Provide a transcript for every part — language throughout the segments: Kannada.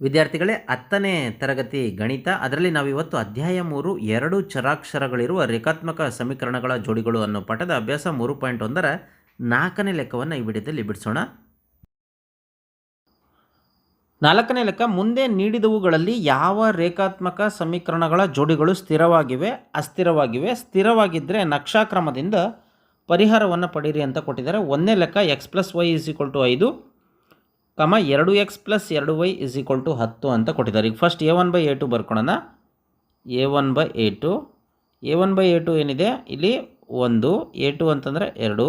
ವಿದ್ಯಾರ್ಥಿಗಳೇ, ಹತ್ತನೇ ತರಗತಿ ಗಣಿತ, ಅದರಲ್ಲಿ ನಾವು ಇವತ್ತು ಅಧ್ಯಾಯ ಮೂರು, ಎರಡು ಚರಾಕ್ಷರಗಳಿರುವ ರೇಖಾತ್ಮಕ ಸಮೀಕರಣಗಳ ಜೋಡಿಗಳು ಅನ್ನೋ ಪಠದ ಅಭ್ಯಾಸ ಮೂರು ಪಾಯಿಂಟ್ ಒಂದರ ನಾಲ್ಕನೇ ಲೆಕ್ಕವನ್ನು ಈ ವಿಡಿಯೋದಲ್ಲಿ ಬಿಡಿಸೋಣ. ನಾಲ್ಕನೇ ಲೆಕ್ಕ, ಮುಂದೆ ನೀಡಿದವುಗಳಲ್ಲಿ ಯಾವ ರೇಖಾತ್ಮಕ ಸಮೀಕರಣಗಳ ಜೋಡಿಗಳು ಸ್ಥಿರವಾಗಿವೆ, ಅಸ್ಥಿರವಾಗಿವೆ ಸ್ಥಿರವಾಗಿದ್ದರೆ ನಕ್ಷಾಕ್ರಮದಿಂದ ಪರಿಹಾರವನ್ನು ಪಡೀರಿ ಅಂತ ಕೊಟ್ಟಿದ್ದಾರೆ. ಒಂದನೇ ಲೆಕ್ಕ X plus Y is equal to ಐದು. ಕಮ ಎರಡು ಎಕ್ಸ್ ಪ್ಲಸ್ ಎರಡು ವೈ ಇಸ್ ಈಕ್ವಲ್ ಟು ಹತ್ತು ಅಂತ ಕೊಟ್ಟಿದ್ದಾರೆ. ಈಗ first A one by A two ಬರ್ಕೊಳ್ಳೋಣ A one by A two. A one by A two ಏನಿದೆ? ಇಲ್ಲಿ ಒಂದು, ಎ ಟು ಅಂತಂದರೆ ಎರಡು.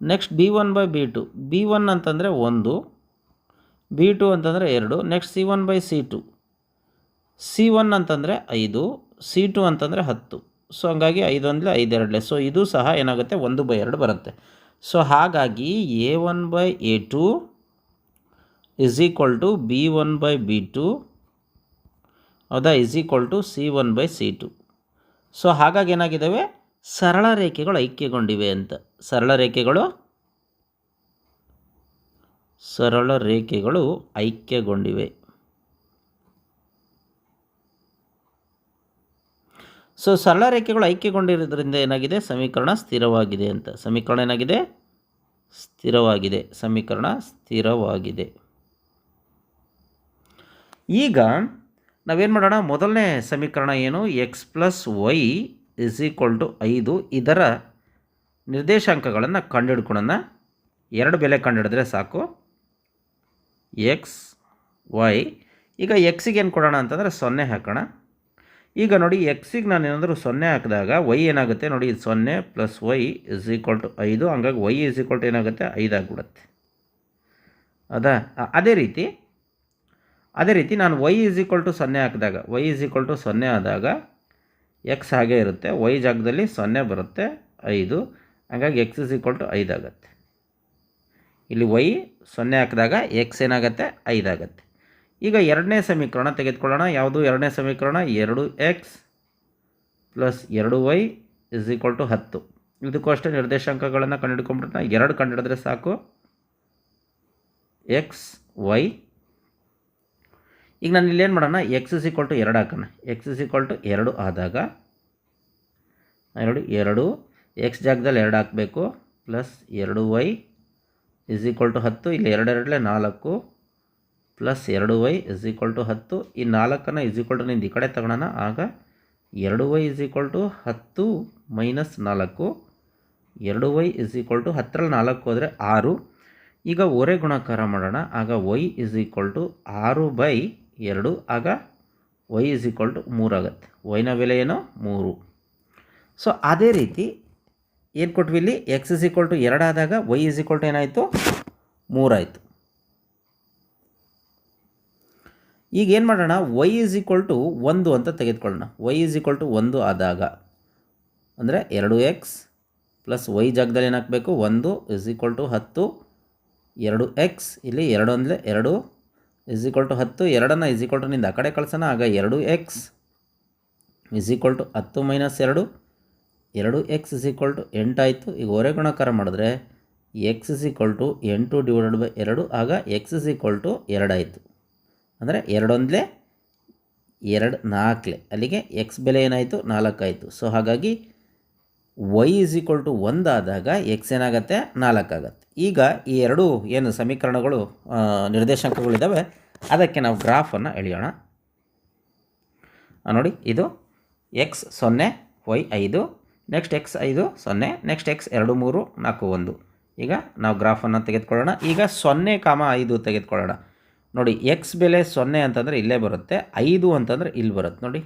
Next B one by B two. B one ಅಂತಂದರೆ ಒಂದು. ಬಿ ಟು ಅಂತಂದರೆ ಎರಡು. Next C one by C two. C one ಅಂತಂದರೆ ಐದು. ಸಿ ಟು ಅಂತಂದರೆ ಹತ್ತು. ಸೊ ಹಂಗಾಗಿ ಐದು ಅಂದರೆ ಐದೆರಡಲೆ ಸೊ ಇದು ಸಹ ಏನಾಗುತ್ತೆ? ಒಂದು ಬೈ ಎರಡು ಬರುತ್ತೆ. ಸೊ ಹಾಗಾಗಿ A one by A two is equal to B one by B two ಹೌದಾ is equal to C one by C two so ಹಾಗಾಗಿ ಏನಾಗಿದ್ದಾವೆ? ಸರಳ ರೇಖೆಗಳು ಐಕ್ಯಗೊಂಡಿವೆ ಅಂತ. ಸರಳ ರೇಖೆಗಳು? ಸರಳ ರೇಖೆಗಳು ಐಕ್ಯಗೊಂಡಿವೆ. ಸೊ ಸರಳ ರೇಖೆಗಳು ಐಕ್ಯಗೊಂಡಿರೋದ್ರಿಂದ ಏನಾಗಿದೆ? ಸಮೀಕರಣ ಸ್ಥಿರವಾಗಿದೆ ಅಂತ. ಸಮೀಕರಣ ಏನಾಗಿದೆ? ಸ್ಥಿರವಾಗಿದೆ. ಸಮೀಕರಣ ಸ್ಥಿರವಾಗಿದೆ. ಈಗ ನಾವೇನು ಮಾಡೋಣ? ಮೊದಲನೇ ಸಮೀಕರಣ ಏನು? X plus Y is equal to ಐದು. ಇದರ ನಿರ್ದೇಶಾಂಕಗಳನ್ನು ಕಂಡುಹಿಡ್ಕೊಳ್ಳೋಣ ಎರಡು ಬೆಲೆ ಕಂಡುಹಿಡಿದ್ರೆ ಸಾಕು. ಎಕ್ಸ್ ವೈ ಈಗ ಎಕ್ಸಿಗೆ ಏನು ಕೊಡೋಣ ಅಂತಂದರೆ ಸೊನ್ನೆ ಹಾಕೋಣ. ಈಗ ನೋಡಿ ಎಕ್ಸಿಗೆ ನಾನು ಏನಾದರೂ ಸೊನ್ನೆ ಹಾಕಿದಾಗ ವೈ ಏನಾಗುತ್ತೆ? ನೋಡಿ, ಇದು ಸೊನ್ನೆ plus Y is equal to ಐದು. ಹಂಗಾಗಿ ವೈ ಇಸ್ ಈಕ್ವಲ್ ಟು ಏನಾಗುತ್ತೆ? ಐದಾಗ್ಬಿಡುತ್ತೆ. ಅದಾ? ಅದೇ ರೀತಿ ಅದೇ ರೀತಿ ನಾನು ವೈ ಇಸ್ ಈಕ್ವಲ್ ಟು ಸೊನ್ನೆ ಹಾಕಿದಾಗ ವೈ ಇಸ್ ಈಕ್ವಲ್ ಟು ಸೊನ್ನೆ ಆದಾಗ ಎಕ್ಸ್ ಹಾಗೆ ಇರುತ್ತೆ ವೈ ಜಾಗದಲ್ಲಿ ಸೊನ್ನೆ ಬರುತ್ತೆ, ಐದು. ಹಾಗಾಗಿ ಎಕ್ಸ್ ಇಸ್ ಈಕ್ವಲ್ ಟು ಐದು ಆಗುತ್ತೆ. ಇಲ್ಲಿ ವೈ ಸೊನ್ನೆ ಹಾಕಿದಾಗ ಎಕ್ಸ್ ಏನಾಗುತ್ತೆ ಐದಾಗತ್ತೆ ಈಗ ಎರಡನೇ ಸಮೀಕರಣ ತೆಗೆದುಕೊಳ್ಳೋಣ. ಯಾವುದು ಎರಡನೇ ಸಮೀಕರಣ? ಎರಡು ಎಕ್ಸ್ ಪ್ಲಸ್ ಎರಡು ವೈ ಇಸ್ ಈಕ್ವಲ್ ಟು ಹತ್ತು. ಇದಕ್ಕೂ ಅಷ್ಟೇ ನಿರ್ದೇಶಾಂಕಗಳನ್ನು ಕಂಡುಹಿಡ್ಕೊಂಡ್ಬಿಟ್ರೆ, ಎರಡು ಕಂಡುಹಿಡಿದ್ರೆ ಸಾಕು. ಎಕ್ಸ್ ವೈ ಈಗ ನಾನು ಇಲ್ಲೇನು ಮಾಡೋಣ? ಎಕ್ಸ್ ಇಸ್ ಈಕ್ವಲ್ ಟು ಎರಡು ಹಾಕೋಣ. ಎಕ್ಸ್ ಇಸ್ ಈಕ್ವಲ್ ಟು ಎರಡು ಆದಾಗ ಎರಡು ಎರಡು. ಎಕ್ಸ್ ಜಾಗದಲ್ಲಿ ಎರಡು ಹಾಕಬೇಕು. ಪ್ಲಸ್ ಎರಡು ವೈ ಇಸ್ ಈಕ್ವಲ್ ಟು ಹತ್ತು. ಇಲ್ಲಿ ಎರಡೆರಡಲೆ ನಾಲ್ಕು. ಪ್ಲಸ್ ಎರಡು ವೈ ಇಸ್ ಈಕ್ವಲ್ ಟು ಹತ್ತು. ಈ ನಾಲ್ಕನ್ನು ಇಸ್ ಈಕ್ವಲ್ ಟು ನಿಂದು ಈ ಕಡೆ ತಗೊಳ್ಳೋಣ ಆಗ ಎರಡು ವೈ ಇಸ್ ಈಕ್ವಲ್ ಟು ಹತ್ತು ಮೈನಸ್ ನಾಲ್ಕು. ಎರಡು ವೈ ಇಸ್ ಈಕ್ವಲ್ ಟು ಹತ್ತರಲ್ಲಿ ನಾಲ್ಕು ಹೋದರೆ ಆರು. ಈಗ ಒರೆ ಗುಣಾಕಾರ ಮಾಡೋಣ. ಆಗ ವೈ ಇಸ್ ಈಕ್ವಲ್ ಟು ಆರು ಬೈ ಎರಡು ಆಗ ವೈ ಇಸ್ ಈಕ್ವಲ್ ಟು ಮೂರಾಗತ್ತೆ ವೈನ ಬೆಲೆ ಏನು? ಮೂರು. ಸೊ ಅದೇ ರೀತಿ ಏನು ಕೊಟ್ವಿ ಇಲ್ಲಿ? ಎಕ್ಸ್ ಇಸ್ ಈಕ್ವಲ್ ಟು ಎರಡು ಆದಾಗ ವೈ ಇಸ್ ಈಕ್ವಲ್ ಟು ಏನಾಯಿತು? ಮೂರಾಯಿತು ಈಗ ಏನು ಮಾಡೋಣ? ವೈ ಇಸ್ ಈಕ್ವಲ್ ಟು ಒಂದು ಅಂತ ತೆಗೆದುಕೊಳ್ಳೋಣ. ವೈ ಇಸ್ ಈಕ್ವಲ್ ಟು ಒಂದು ಆದಾಗ. ಅಂದರೆ ಎರಡು ಎಕ್ಸ್ ಪ್ಲಸ್ ವೈ ಜಾಗದಲ್ಲಿ ಏನು ಹಾಕಬೇಕು? ಒಂದು ಇಸ್ ಈಕ್ವಲ್ ಟು ಹತ್ತು. ಎರಡು ಎಕ್ಸ್ ಇಲ್ಲಿ ಎರಡು ಅಂದರೆ ಎರಡು. ಇಸ್ ಈಕ್ವಲ್ ಟು ಹತ್ತು, ಎರಡನ್ನು ಇಸ್ ಈಕ್ವಲ್ ಟು ನಿಂದ ಆ ಕಡೆ ಕಳ್ಸೋಣ, ಆಗ ಎರಡು ಎಕ್ಸ್ ಇಸ್ ಈಕ್ವಲ್ ಟು ಹತ್ತು ಮೈನಸ್ ಎರಡು ಎರಡು ಎಕ್ಸ್ ಇಸ್ ಈಕ್ವಲ್ ಟು ಎಂಟಾಯಿತು ಈಗ ಹೊರೆ ಗುಣಾಕಾರ ಮಾಡಿದ್ರೆ ಎಕ್ಸ್ ಇಸ್ ಈಕ್ವಲ್ ಟು ಎಂಟು ಡಿವೈಡೆಡ್ ಬೈ ಎರಡು, ಆಗ ಎಕ್ಸ್ ಇಸ್ ಈಕ್ವಲ್ ಟು ಎರಡಾಯಿತು ಅಂದರೆ ಎರಡೊಂದಲೇ ಎರಡು ನಾಲ್ಕಲೆ. ಅಲ್ಲಿಗೆ ಎಕ್ಸ್ ಬೆಲೆ ಏನಾಯಿತು? ನಾಲ್ಕಾಯಿತು ಸೊ ಹಾಗಾಗಿ ವೈ ಇಸ್ ಈಕ್ವಲ್ ಟು ಒಂದಾದಾಗ ಎಕ್ಸ್ ಏನಾಗುತ್ತೆ? ನಾಲ್ಕಾಗತ್ತೆ ಈಗ ಈ ಎರಡು ಏನು ಸಮೀಕರಣಗಳು ನಿರ್ದೇಶಾಂಕಗಳಿದ್ದಾವೆ ಅದಕ್ಕೆ ನಾವು ಗ್ರಾಫನ್ನು ಎಳೆಯೋಣ. ನೋಡಿ, ಇದು ಎಕ್ಸ್ ಸೊನ್ನೆ ವೈ ಐದು ನೆಕ್ಸ್ಟ್ ಎಕ್ಸ್ ಐದು ಸೊನ್ನೆ ನೆಕ್ಸ್ಟ್ ಎಕ್ಸ್ ಎರಡು ಮೂರು, ನಾಲ್ಕು ಒಂದು. ಈಗ ನಾವು ಗ್ರಾಫನ್ನು ತೆಗೆದುಕೊಳ್ಳೋಣ. ಈಗ ಸೊನ್ನೆ ಕಾಮ ಐದು ತೆಗೆದುಕೊಳ್ಳೋಣ. ನೋಡಿ ಎಕ್ಸ್ ಬೆಲೆ ಸೊನ್ನೆ ಅಂತಂದರೆ ಇಲ್ಲೇ ಬರುತ್ತೆ, ಐದು ಅಂತಂದರೆ ಇಲ್ಲಿ ಬರುತ್ತೆ. ನೋಡಿ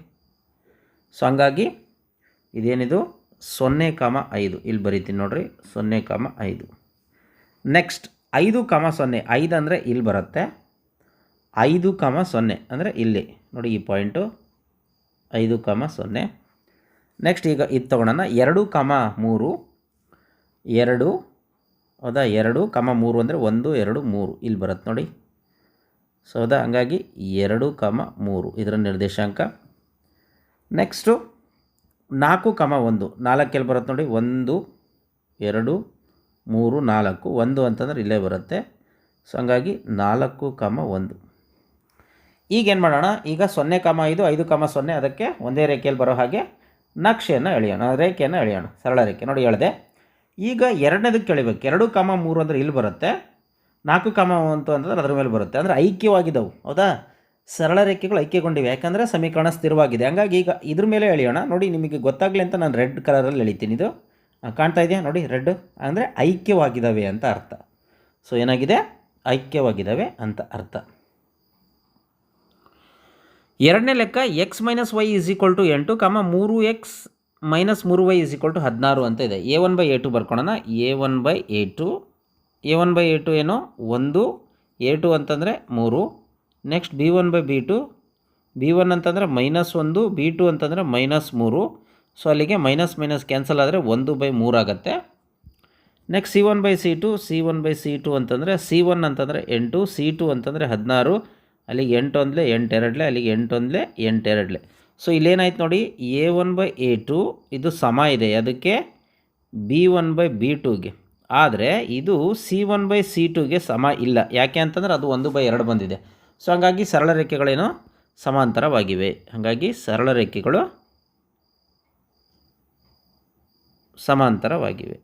ಸೊ ಹಂಗಾಗಿ ಇದೇನಿದು? ಸೊನ್ನೆ ಕಾಮ ಐದು. ಇಲ್ಲಿ ಬರೀತೀನಿ ನೋಡ್ರಿ. ಸೊನ್ನೆ ಕಾಮ ಐದು. ನೆಕ್ಸ್ಟ್ ಐದು ಕಾಮ ಸೊನ್ನೆ. ಐದು ಅಂದರೆ ಇಲ್ಲಿ ಬರುತ್ತೆ. ಐದು ಕಾಮ ಸೊನ್ನೆ ಅಂದರೆ ಇಲ್ಲಿ. ನೋಡಿ ಈ ಪಾಯಿಂಟು. ಐದು ಕಾಮ ಸೊನ್ನೆ. ನೆಕ್ಸ್ಟ್ ಈಗ ಇದು ತೊಗೊಳೋಣ. ಎರಡು ಕಾಮ ಮೂರು. ಎರಡು, ಹೌದಾ? ಎರಡು ಕಾಮ ಮೂರು ಅಂದರೆ ಒಂದು, ಎರಡು, ಮೂರು. ಇಲ್ಲಿ ಬರುತ್ತೆ ನೋಡಿ. ಸೊ ಹೌದಾ? ಹಂಗಾಗಿ ಎರಡು ಕಾಮ ಮೂರು. ಇದರ ನಿರ್ದೇಶಾಂಕ. ನೆಕ್ಸ್ಟು ನಾಲ್ಕು ಕಮ ಒಂದು. ನಾಲ್ಕೆಲ್ಲಿ ಬರುತ್ತೆ ನೋಡಿ? ಒಂದು, ಎರಡು, ಮೂರು, ನಾಲ್ಕು. ಒಂದು ಅಂತಂದ್ರೆ ಇಲ್ಲೇ ಬರುತ್ತೆ. ಸೊ, ಹಂಗಾಗಿ ನಾಲ್ಕು ಕಮ ಒಂದು. ಈಗೇನು ಮಾಡೋಣ? ಈಗ ಸೊನ್ನೆ ಕಮ ಐದು ಐದು ಕಮ ಸೊನ್ನೆ. ಅದಕ್ಕೆ ಒಂದೇ ರೇಖೆಯಲ್ಲಿ ಬರೋ ಹಾಗೆ ನಕ್ಷೆಯನ್ನು ಎಳೆಯೋಣ. ರೇಖೆಯನ್ನು ಎಳೆಯೋಣ. ಸರಳ ರೇಖೆ. ನೋಡಿ ಹೇಳಿದೆ ಈಗ ಎರಡನೇದಕ್ಕೆ ಎಳಿಬೇಕು ಎರಡು ಕಮ ಮೂರು ಅಂದರೆ ಇಲ್ಲಿ ಬರುತ್ತೆ. ನಾಲ್ಕು ಕಮ ಅಂತ ಅಂತಂದ್ರೆ ಅದ್ರ ಮೇಲೆ ಬರುತ್ತೆ. ಅಂದರೆ ಐಕ್ಯವಾಗಿದ್ದವು. ಹೌದಾ? ಸರಳ ರೇಖೆಗಳು ಐಕ್ಯಗೊಂಡಿವೆ. ಯಾಕಂದರೆ ಸಮೀಕರಣ ಸ್ಥಿರವಾಗಿದೆ. ಹಂಗಾಗಿ ಈಗ ಇದ್ರ ಮೇಲೆ ಎಳೆಯೋಣ. ನೋಡಿ, ನಿಮಗೆ ಗೊತ್ತಾಗಲಿ ಅಂತ ನಾನು ರೆಡ್ ಕಲರಲ್ಲಿ ಎಳಿತೀನಿ ಇದು. ಕಾಣ್ತಾ ಇದೆಯಾ? ನೋಡಿ, ರೆಡ್ ಅಂದರೆ ಐಕ್ಯವಾಗಿದ್ದಾವೆ ಅಂತ ಅರ್ಥ. ಸೊ ಏನಾಗಿದೆ? ಐಕ್ಯವಾಗಿದ್ದಾವೆ ಅಂತ ಅರ್ಥ. ಎರಡನೇ ಲೆಕ್ಕ X minus Y is equal to ಎಂಟು ಕಮ ಮೂರು ಎಕ್ಸ್ ಮೈನಸ್ ಮೂರು ವೈ ಇಸ್ ಈಕ್ವಲ್ ಟು ಹದಿನಾರು ಅಂತ ಇದೆ. A one by A two ಬರ್ಕೊಳ್ಳೋಣ A one by A two A one by A two ಏನು? ಒಂದು. ಎ ಟು ಅಂತಂದರೆ ಮೂರು. Next B one by B two B one ಅಂತಂದರೆ ಮೈನಸ್ ಒಂದು ಬಿ ಟು ಅಂತಂದರೆ ಮೈನಸ್ ಮೂರು. ಸೊ ಅಲ್ಲಿಗೆ ಮೈನಸ್ ಮೈನಸ್ ಕ್ಯಾನ್ಸಲ್ ಆದರೆ ಒಂದು by ಮೂರಾಗತ್ತೆ next C one by C two C one by C two ಅಂತಂದರೆ ಸಿ ಒನ್ ಅಂತಂದರೆ ಎಂಟು ಸಿ ಟು ಅಂತಂದರೆ ಹದಿನಾರು. ಅಲ್ಲಿಗೆ ಎಂಟು ಒಂದಲೆ ಎಂಟು ಎರಡಲೆ, ಅಲ್ಲಿಗೆ ಎಂಟು ಒಂದಲೆ ಎಂಟು ಎರಡಲೆ. ಸೊ ಇಲ್ಲೇನಾಯ್ತು ನೋಡಿ A one by A two ಇದು ಸಮ ಇದೆ. ಅದಕ್ಕೆ ಬಿ ಒನ್ ಬೈ ಬಿ ಟುಗೆ ಆದರೆ ಇದು ಸಿ ಒನ್ ಬೈ ಸಿ ಟುಗೆ ಸಮ ಇಲ್ಲ. ಯಾಕೆ ಅಂತಂದರೆ ಅದು ಒಂದು ಬೈ ಎರಡು ಬಂದಿದೆ. ಸೊ ಹಂಗಾಗಿ ಸರಳ ರೇಖೆಗಳೇನು ಸಮಾಂತರವಾಗಿವೆ. ಹಾಗಾಗಿ ಸರಳ ರೇಖೆಗಳು ಸಮಾಂತರವಾಗಿವೆ.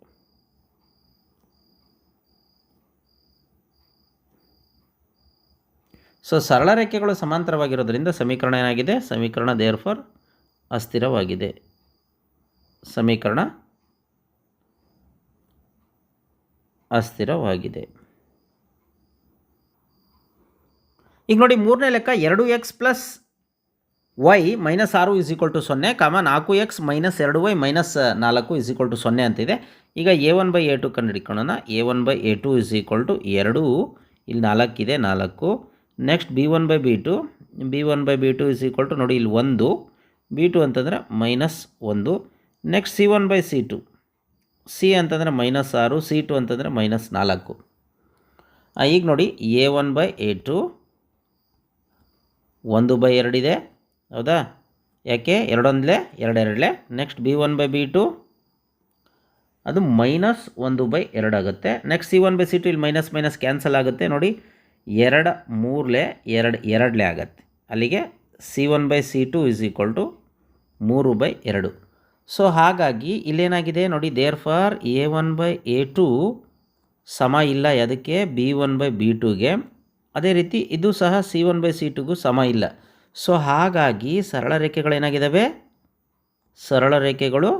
ಸೊ ಸರಳ ರೇಖೆಗಳು ಸಮಾಂತರವಾಗಿರೋದ್ರಿಂದ ಸಮೀಕರಣ ಏನಾಗಿದೆ? ಸಮೀಕರಣ ದೇರ್ ಫಾರ್ ಅಸ್ಥಿರವಾಗಿದೆ. ಸಮೀಕರಣ ಅಸ್ಥಿರವಾಗಿದೆ. ಈಗ ನೋಡಿ ಮೂರನೇ ಲೆಕ್ಕ ಎರಡು ಎಕ್ಸ್ ಪ್ಲಸ್ ವೈ ಮೈನಸ್ ಆರು ಇಸ್ ಈಕ್ವಲ್ ಟು ಸೊನ್ನೆ ಕಾಮ ನಾಲ್ಕು ಎಕ್ಸ್ ಮೈನಸ್ ಎರಡು ವೈ ಮೈನಸ್ ನಾಲ್ಕು ಇಸ್ ಈಕ್ವಲ್ ಟು ಸೊನ್ನೆ ಅಂತಿದೆ. ಈಗ A one by A two ಕಂಡುಹಿಡ್ಕೊಳ್ಳೋಣ. A one by A two is equal to ಎರಡು. ಇಲ್ಲಿ ನಾಲ್ಕಿದೆ ನಾಲ್ಕು. Next B one by B two B one by B two is equal to ನೋಡಿ ಇಲ್ಲಿ ಒಂದು. ಬಿ ಟು ಅಂತಂದರೆ ಮೈನಸ್ ಒಂದು. Next C one by C two C ಅಂತಂದರೆ ಮೈನಸ್ ಆರು ಸಿ ಟು ಅಂತಂದರೆ ಮೈನಸ್ ನಾಲ್ಕು. ಈಗ ನೋಡಿ A one by A two ಒಂದು ಬೈ ಎರಡಿದೆ ಹೌದಾ? ಯಾಕೆ? ಎರಡೊಂದಲೇ ಎರಡೆರಡಲೆ. Next B one by B two. ಅದು ಮೈನಸ್ ಒಂದು by ಎರಡಾಗುತ್ತೆ next C one by C two ಇಲ್ಲಿ ಮೈನಸ್ ಮೈನಸ್ ಕ್ಯಾನ್ಸಲ್ ಆಗುತ್ತೆ. ನೋಡಿ, ಎರಡು ಮೂರಲೆ ಎರಡು ಎರಡಲೆ ಆಗುತ್ತೆ. ಅಲ್ಲಿಗೆ C one by C two is equal to ಮೂರು ಬೈ ಎರಡು. ಸೊ, ಹಾಗಾಗಿ ಇಲ್ಲೇನಾಗಿದೆ? ನೋಡಿ therefore A one by A two ಸಮ ಇಲ್ಲ. ಅದಕ್ಕೆ ಬಿ ಒನ್ ಬೈ ಬಿ ಟುಗೆ. ಅದೇ ರೀತಿ ಇದು ಸಹ ಸಿ ಒನ್ ಬೈ ಸಿ ಟುಗೂ ಸಮ ಇಲ್ಲ. ಸೊ ಹಾಗಾಗಿ ಸರಳ ರೇಖೆಗಳೇನಾಗಿದ್ದಾವೆ ಸರಳ ರೇಖೆಗಳು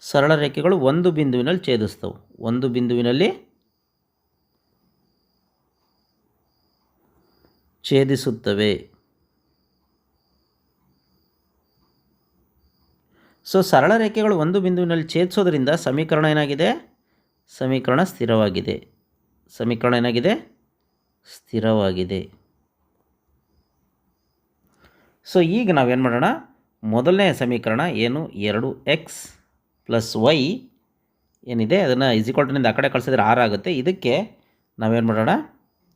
ಸರಳ ರೇಖೆಗಳು ಒಂದು ಬಿಂದುವಿನಲ್ಲಿ ಛೇದಿಸ್ತವೆ. ಒಂದು ಬಿಂದುವಿನಲ್ಲಿ ಛೇದಿಸುತ್ತವೆ. ಸೊ ಸರಳ ರೇಖೆಗಳು ಒಂದು ಬಿಂದುವಿನಲ್ಲಿ ಛೇದಿಸೋದ್ರಿಂದ ಸಮೀಕರಣ ಏನಾಗಿದೆ? ಸಮೀಕರಣ ಸ್ಥಿರವಾಗಿದೆ. ಸಮೀಕರಣ ಏನಾಗಿದೆ? ಸ್ಥಿರವಾಗಿದೆ. ಸೊ ಈಗ ನಾವೇನು ಮಾಡೋಣ? ಮೊದಲನೇ ಸಮೀಕರಣ ಏನು? ಎರಡು ಎಕ್ಸ್ ಪ್ಲಸ್ ವೈ ಏನಿದೆ? ಅದನ್ನು ಇಸಿಕೊಲ್ಟನಿಂದ ಆ ಕಡೆ ಕಳಿಸಿದ್ರೆ ಆರು ಆಗುತ್ತೆ. ಇದಕ್ಕೆ ನಾವೇನು ಮಾಡೋಣ?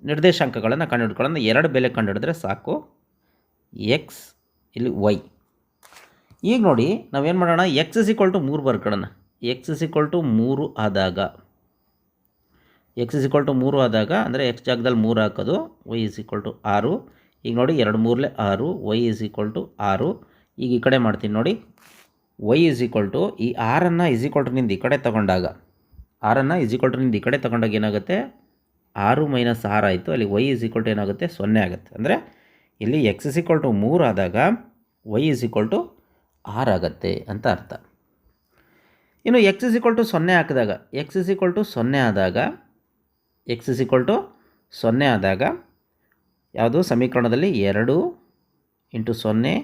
ನಿರ್ದೇಶಾಂಕಗಳನ್ನು ಕಂಡುಹಿಡ್ಕೊಳ್ಳೋಣ. ಎರಡು ಬೆಲೆ ಕಂಡುಹಿಡಿದ್ರೆ ಸಾಕು. ಎಕ್ಸ್ ಇಲ್ಲಿ ವೈ ಈಗ ನೋಡಿ, ನಾವೇನು ಮಾಡೋಣ? ಎಕ್ಸ್ ಇಸ್ ಟು ಮೂರು ಬರ್ಕೊಳ್ಳೋಣ ಎಕ್ಸ್ ಇಸ್ ಮೂರು ಆದಾಗ ಎಕ್ಸ್ ಇಸ್ ಈಕ್ವಲ್ ಟು ಮೂರು ಆದಾಗ ಅಂದರೆ ಎಕ್ಸ್ ಜಾಗದಲ್ಲಿ ಮೂರು ಹಾಕೋದು ವೈ ಇಸ್ ಈಕ್ವಲ್ ಟು ಆರು ಈಗ ನೋಡಿ ಎರಡು ಮೂರಲೆ ಆರು ವೈ ಇಸ್ ಈಕ್ವಲ್ ಟು ಆರು ಈಗ ಈ ಕಡೆ ಮಾಡ್ತೀನಿ ನೋಡಿ ವೈ ಇಸ್ ಈಕ್ವಲ್ ಟು ಈ ಆರನ್ನು ಇಸ್ ಈಕ್ವಲ್ ಟುನಿಂದ ಈ ಕಡೆ ತಗೊಂಡಾಗ ಆರನ್ನು ಇಸ್ ಈಕ್ವಲ್ ಟುನಿಂದ ಈ ಕಡೆ ತಗೊಂಡಾಗ ಏನಾಗುತ್ತೆ ಆರು ಮೈನಸ್ ಆರು ಆಯಿತು ಅಲ್ಲಿ ವೈ ಇಸ್ ಈಕ್ವಲ್ ಟು ಏನಾಗುತ್ತೆ ಸೊನ್ನೆ ಆಗುತ್ತೆ ಅಂದರೆ ಇಲ್ಲಿ ಎಕ್ಸ್ ಇಸ್ ಈಕ್ವಲ್ ಟು ಮೂರು ಆದಾಗ ವೈ ಇಸ್ ಈಕ್ವಲ್ ಟು ಆರು ಆಗುತ್ತೆ ಅಂತ ಅರ್ಥ ಇನ್ನು ಎಕ್ಸ್ ಇಸ್ ಈಕ್ವಲ್ ಟು ಸೊನ್ನೆ ಹಾಕಿದಾಗ ಎಕ್ಸ್ ಇಸ್ ಈಕ್ವಲ್ ಟು ಸೊನ್ನೆ ಆದಾಗ ಎಕ್ಸ್ ಇಸ್ ಟು ಸೊನ್ನೆ ಆದಾಗ ಯಾವುದು? ಸಮೀಕರಣದಲ್ಲಿ ಎರಡು ಇಂಟು ಸೊನ್ನೆ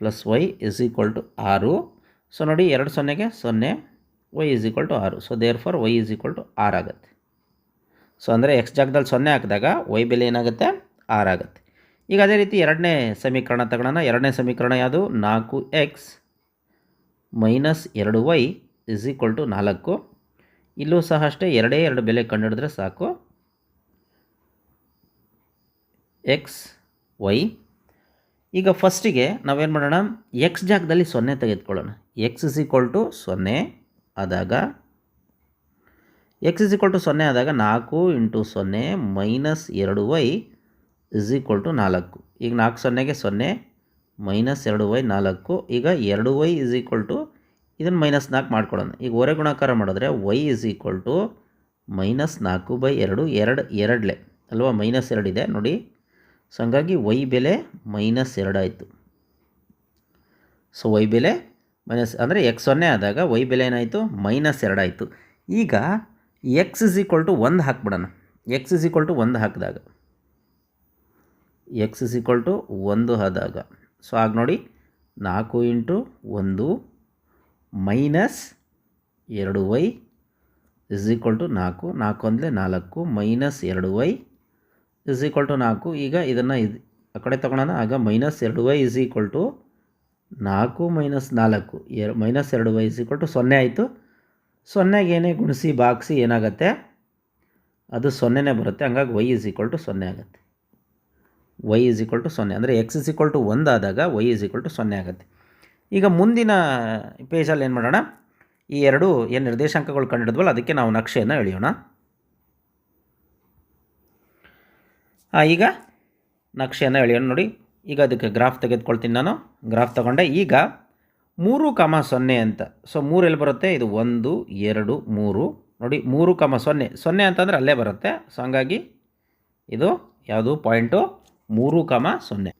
plus Y is equal to ಆರು. ಸೊ ನೋಡಿ ಎರಡು ಸೊನ್ನೆಗೆ ಸೊನ್ನೆ ವೈ ಇಸ್ ಈಕ್ವಲ್ ಟು ಆರು. So therefore Y is equal to R ಆಗುತ್ತೆ. ಸೊ ಅಂದರೆ ಎಕ್ಸ್ ಜಾಗದಲ್ಲಿ ಸೊನ್ನೆ ಹಾಕಿದಾಗ ವೈ ಬೆಲೆ ಏನಾಗುತ್ತೆ? ಆರ್ ಆಗುತ್ತೆ. ಈಗ ಅದೇ ರೀತಿ ಎರಡನೇ ಸಮೀಕರಣ ತಗೊಳ್ಳೋಣ ಎರಡನೇ ಸಮೀಕರಣ ಯಾವುದು? ನಾಲ್ಕು ಎಕ್ಸ್ ಮೈನಸ್ ಎರಡು ವೈ ಇಸ್ ಈಕ್ವಲ್ ಟು ನಾಲ್ಕು. ಇಲ್ಲೂ ಸಹ ಅಷ್ಟೇ, ಎರಡೇ ಎರಡು ಬೆಲೆ ಕಂಡುಹಿಡಿದ್ರೆ ಸಾಕು. ಎಕ್ಸ್ ವೈ ಈಗ ಫಸ್ಟಿಗೆ ನಾವೇನು ಮಾಡೋಣ? ಎಕ್ಸ್ ಜಾಗದಲ್ಲಿ ಸೊನ್ನೆ ತೆಗೆದುಕೊಳ್ಳೋಣ. ಎಕ್ಸ್ ಇಸ್ ಈಕ್ವಲ್ ಟು ಸೊನ್ನೆ ಆದಾಗ ಎಕ್ಸ್ ಇಸ್ ಈಕ್ವಲ್ ಟು ಸೊನ್ನೆ ಆದಾಗ ನಾಲ್ಕು ಇಂಟು ಸೊನ್ನೆ ಮೈನಸ್ ಎರಡು ವೈ ಇಸ್ ಈಕ್ವಲ್ ಟು ನಾಲ್ಕು. ಈಗ ನಾಲ್ಕು ಸೊನ್ನೆಗೆ ಸೊನ್ನೆ ಮೈನಸ್ ಎರಡು ವೈ ನಾಲ್ಕು. ಈಗ ಎರಡು ವೈ ಇಸ್ ಈಕ್ವಲ್ ಟು ಇದನ್ನು ಮೈನಸ್ ನಾಲ್ಕು ಮಾಡ್ಕೊಳ್ಳೋಣ. ಈಗ ಹೊರೆ ಗುಣಾಕಾರ ಮಾಡಿದ್ರೆ Y is equal to minus ನಾಲ್ಕು ಬೈ ಎರಡು ಎರಡು, ಎರಡಲೆ. ಅಲ್ವಾ? ಮೈನಸ್ ಎರಡಿದೆ ನೋಡಿ. ಸೊ ಹಂಗಾಗಿ ವೈ ಬೆಲೆ ಮೈನಸ್ ಎರಡಾಯಿತು ಸೊ ವೈ ಬೆಲೆ ಮೈನಸ್ ಅಂದರೆ ಎಕ್ಸ್ ಸೊನ್ನೆ ಆದಾಗ ವೈ ಬೆಲೆ ಏನಾಯಿತು? ಮೈನಸ್ ಎರಡಾಯಿತು ಈಗ ಎಕ್ಸ್ ಇಸ್ ಈಕ್ವಲ್ ಟು ಒಂದು ಹಾಕ್ಬಿಡೋಣ. ಎಕ್ಸ್ ಇಸ್ ಈಕ್ವಲ್ ಟು ಒಂದು ಹಾಕಿದಾಗ. ಎಕ್ಸ್ ಇಸ್ ಈಕ್ವಲ್ ಟು ಒಂದು ಆದಾಗ. ಸೊ ಆಗ ನೋಡಿ. ನಾಲ್ಕು ಇಂಟು ಒಂದು ಮೈನಸ್ ಎರಡು ವೈ ಇಸ್ ಈಕ್ವಲ್ ಟು ನಾಲ್ಕು. ನಾಲ್ಕು ಅಂದರೆ ನಾಲ್ಕು, ಮೈನಸ್ ಎರಡು ವೈ ಇಸ್ ಈಕ್ವಲ್ ಟು ನಾಲ್ಕು. ಈಗ ಇದನ್ನು ಇದು ಆ ಕಡೆ ತೊಗೊಳೋಣ. ಆಗ ಮೈನಸ್ ಎರಡು ವೈ ಇಸ್ ಈಕ್ವಲ್ ಟು ನಾಲ್ಕು ಮೈನಸ್ ನಾಲ್ಕು. ಎರ್ ಮೈನಸ್ ಎರಡು ವೈ ಇಸ್ ಈಕ್ವಲ್ ಟು ಸೊನ್ನೆ ಆಯಿತು. ಸೊನ್ನೆಗೆ ಏನೇ ಗುಣಿಸಿ ಬಾಗಿಸಿ ಏನಾಗುತ್ತೆ? ಅದು ಸೊನ್ನೆನೇ ಬರುತ್ತೆ. ಹಂಗಾಗಿ ವೈ ಇಸ್ ಈಕ್ವಲ್ ಟು ಸೊನ್ನೆ ಆಗುತ್ತೆ. ವೈ ಇಸ್ ಈಕ್ವಲ್ ಟು ಸೊನ್ನೆ. ಅಂದರೆ ಎಕ್ಸ್ ಇಸ್ ಈಕ್ವಲ್ ಟು ಒಂದು ಆದಾಗ ವೈ ಇಸ್ ಈಕ್ವಲ್ ಟು ಸೊನ್ನೆ ಆಗುತ್ತೆ. ಈಗ ಮುಂದಿನ ಪೇಜಲ್ಲಿ ಏನು ಮಾಡೋಣ? ಈ ಎರಡು ಏನು ನಿರ್ದೇಶಾಂಕಗಳು ಕಂಡಿಡಿದ್ವಲ್ಲ, ಅದಕ್ಕೆ ನಾವು ನಕ್ಷೆಯನ್ನು ಎಳೆಯೋಣ. ಈಗ ನಕ್ಷೆಯನ್ನು ಎಳೆಯೋಣ ನೋಡಿ. ಈಗ ಅದಕ್ಕೆ ಗ್ರಾಫ್ ತೆಗೆದುಕೊಳ್ತೀನಿ ನಾನು. ಗ್ರಾಫ್ ತಗೊಂಡೆ. ಈಗ ಮೂರು ಕಮ ಸೊನ್ನೆ ಅಂತ. ಸೊ, ಮೂರು ಎಲ್ಲಿ ಬರುತ್ತೆ? ಇದು ಒಂದು, ಎರಡು, ಮೂರು. ನೋಡಿ, ಮೂರು ಕಮ ಸೊನ್ನೆ. ಸೊನ್ನೆ ಅಂತಂದರೆ ಅಲ್ಲೇ ಬರುತ್ತೆ. ಸೊ, ಹಂಗಾಗಿ ಇದು ಯಾವುದು? ಪಾಯಿಂಟು ಮೂರು ಕಮ ಸೊನ್ನೆ.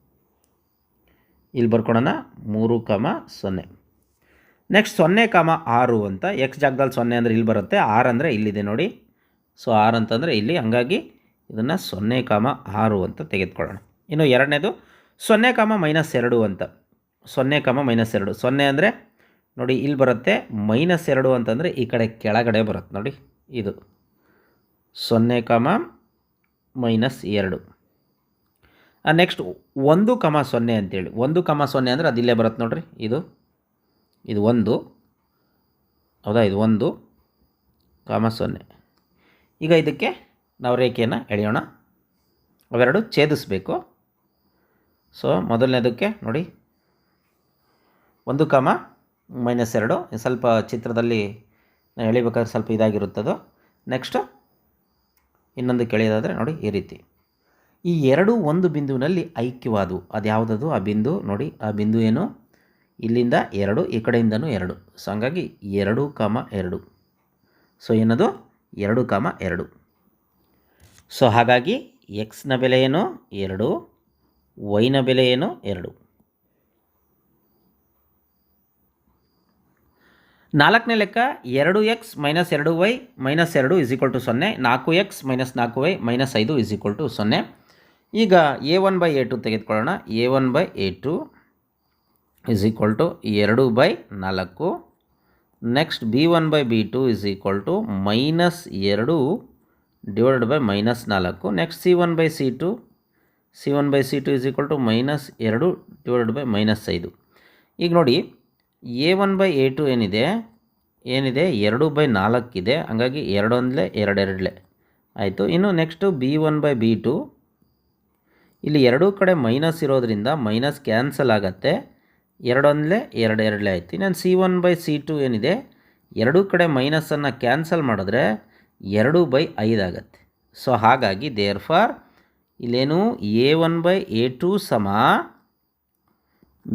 ಇಲ್ಲಿ ಬರ್ಕೊಳೋಣ ಮೂರು ಕಮ ಸೊನ್ನೆ. ನೆಕ್ಸ್ಟ್ ಸೊನ್ನೆ ಕಾಮ ಆರು ಅಂತ ಎಕ್ಸ್ ಜಾಗದಲ್ಲಿ ಸೊನ್ನೆ ಅಂದರೆ ಇಲ್ಲಿ ಬರುತ್ತೆ, ಆರು ಅಂದರೆ ಇಲ್ಲಿದೆ ನೋಡಿ. ಸೊ ಆರು ಅಂತಂದರೆ ಇಲ್ಲಿ ಹಂಗಾಗಿ ಇದನ್ನು ಸೊನ್ನೆ ಕಾಮ ಆರು ಅಂತ ತೆಗೆದುಕೊಳ್ಳೋಣ. ಇನ್ನು ಎರಡನೇದು, ಸೊನ್ನೆ ಕಾಮ ಮೈನಸ್ ಎರಡು ಅಂತ. ಸೊನ್ನೆ ಕಾಮ ಮೈನಸ್ ಎರಡು. ಸೊನ್ನೆ ಅಂದರೆ ನೋಡಿ ಇಲ್ಲಿ ಬರುತ್ತೆ, ಮೈನಸ್ ಎರಡು ಅಂತಂದರೆ ಈ ಕಡೆ ಕೆಳಗಡೆ ಬರುತ್ತೆ ನೋಡಿ, ಇದು. ಸೊನ್ನೆ ಕಾಮ ಮೈನಸ್ ಎರಡು. ನೆಕ್ಸ್ಟ್ ಒಂದು ಕಮ ಸೊನ್ನೆ ಅಂತೇಳಿ. ಒಂದು ಕಮ ಸೊನ್ನೆ ಅಂದರೆ ಅದಿಲ್ಲೇ ಬರುತ್ತೆ ನೋಡ್ರಿ. ಇದು ಇದು ಒಂದು. ಹೌದಾ? ಇದು ಒಂದು ಕಮ ಸೊನ್ನೆ. ಈಗ ಇದಕ್ಕೆ ನಾವು ರೇಖೆಯನ್ನು ಎಳೆಯೋಣ. ಅವೆರಡು ಛೇದಿಸಬೇಕು. ಸೊ ಮೊದಲನೇದಕ್ಕೆ ನೋಡಿ. ಒಂದು ಕಮ ಮೈನಸ್ ಎರಡು. ಸ್ವಲ್ಪ ಚಿತ್ರದಲ್ಲಿ ಎಳಿಬೇಕಾದ್ರೆ ಸ್ವಲ್ಪ ಇದಾಗಿರುತ್ತದೋ. ನೆಕ್ಸ್ಟು ಇನ್ನೊಂದು ಕೆಳೆಯೋದಾದರೆ ನೋಡಿ ಈ ರೀತಿ. ಈ ಎರಡು ಒಂದು ಬಿಂದುವಿನಲ್ಲಿ ಐಕ್ಯವಾದವು ಅದು ಯಾವುದದು ಆ ಬಿಂದು ನೋಡಿ, ಆ ಬಿಂದು ಏನು? ಇಲ್ಲಿಂದ ಎರಡು, ಈ ಕಡೆಯಿಂದನೂ ಎರಡು. ಸೊ, ಹಂಗಾಗಿ ಎರಡು ಕಾಮ ಎರಡು. ಸೊ, ಏನದು? ಎರಡು ಕಾಮ ಎರಡು. ಸೊ, ಹಾಗಾಗಿ ಎಕ್ಸ್ನ ಬೆಲೆ ಏನು? ಎರಡು. ವೈನ ಬೆಲೆ ಏನು? ಎರಡು. ನಾಲ್ಕನೇ ಲೆಕ್ಕ, ಎರಡು ಎಕ್ಸ್ ಮೈನಸ್ ಎರಡು ವೈ ಮೈನಸ್ ಎರಡು ಇಸ್ ಈಕ್ವಲ್ ಟು ಸೊನ್ನೆ. ನಾಲ್ಕು ಎಕ್ಸ್ ಮೈನಸ್ ನಾಲ್ಕು ವೈ ಮೈನಸ್ ಐದು ಇಸ್ ಈಕ್ವಲ್ ಟು ಸೊನ್ನೆ. ಈಗ A one by A two ತೆಗೆದುಕೊಳ್ಳೋಣ. A one by A two is equal to ಎರಡು ಬೈ ನಾಲ್ಕು. Next B one by B two is equal to minus ಎರಡು ಡಿವೈಡ್ ಬೈ ಮೈನಸ್ ನಾಲ್ಕು. Next C one by C two C one by C two is equal to minus ಎರಡು ಡಿವೈಡ್ ಬೈ ಮೈನಸ್ ಐದು. ಈಗ ನೋಡಿ A one by A two ಏನಿದೆ? ಏನಿದೆ? ಎರಡು ಬೈ ನಾಲ್ಕಿದೆ ಹಂಗಾಗಿ ಎರಡೊಂದಲೇ ಎರಡೆರಡಲೆ. ಆಯಿತು, ಇನ್ನು next B one by B two ಇಲ್ಲಿ ಎರಡೂ ಕಡೆ ಮೈನಸ್ ಇರೋದ್ರಿಂದ ಮೈನಸ್ ಕ್ಯಾನ್ಸಲ್ ಆಗತ್ತೆ. ಎರಡೊಂದಲೇ ಎರಡು ಎರಡಲೇ ಆಯ್ತು. ಇನ್ನೊಂದು C one by C two ಏನಿದೆ? ಎರಡೂ ಕಡೆ ಮೈನಸನ್ನು ಕ್ಯಾನ್ಸಲ್ ಮಾಡಿದ್ರೆ ಎರಡು ಬೈ ಐದಾಗತ್ತೆ ಸೊ ಹಾಗಾಗಿ ದೇರ್ ಫಾರ್ ಇಲ್ಲೇನು A one by A two ಸಮ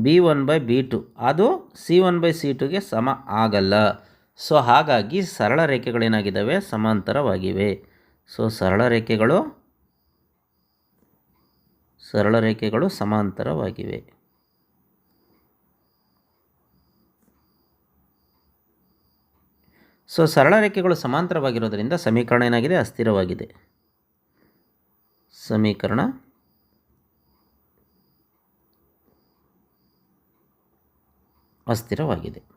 B one by B two ಅದು ಸಿ ಒನ್ ಬೈ ಸಿ ಟುಗೆ ಸಮ ಆಗಲ್ಲ. ಸೊ ಹಾಗಾಗಿ ಸರಳ ರೇಖೆಗಳೇನಾಗಿದ್ದಾವೆ? ಸಮಾಂತರವಾಗಿವೆ. ಸೊ ಸರಳ ರೇಖೆಗಳು ಸರಳ ರೇಖೆಗಳು ಸಮಾಂತರವಾಗಿವೆ. ಸೊ ಸರಳ ರೇಖೆಗಳು ಸಮಾಂತರವಾಗಿರೋದರಿಂದ ಸಮೀಕರಣ ಏನಾಗಿದೆ? ಅಸ್ಥಿರವಾಗಿದೆ. ಸಮೀಕರಣ ಅಸ್ಥಿರವಾಗಿದೆ.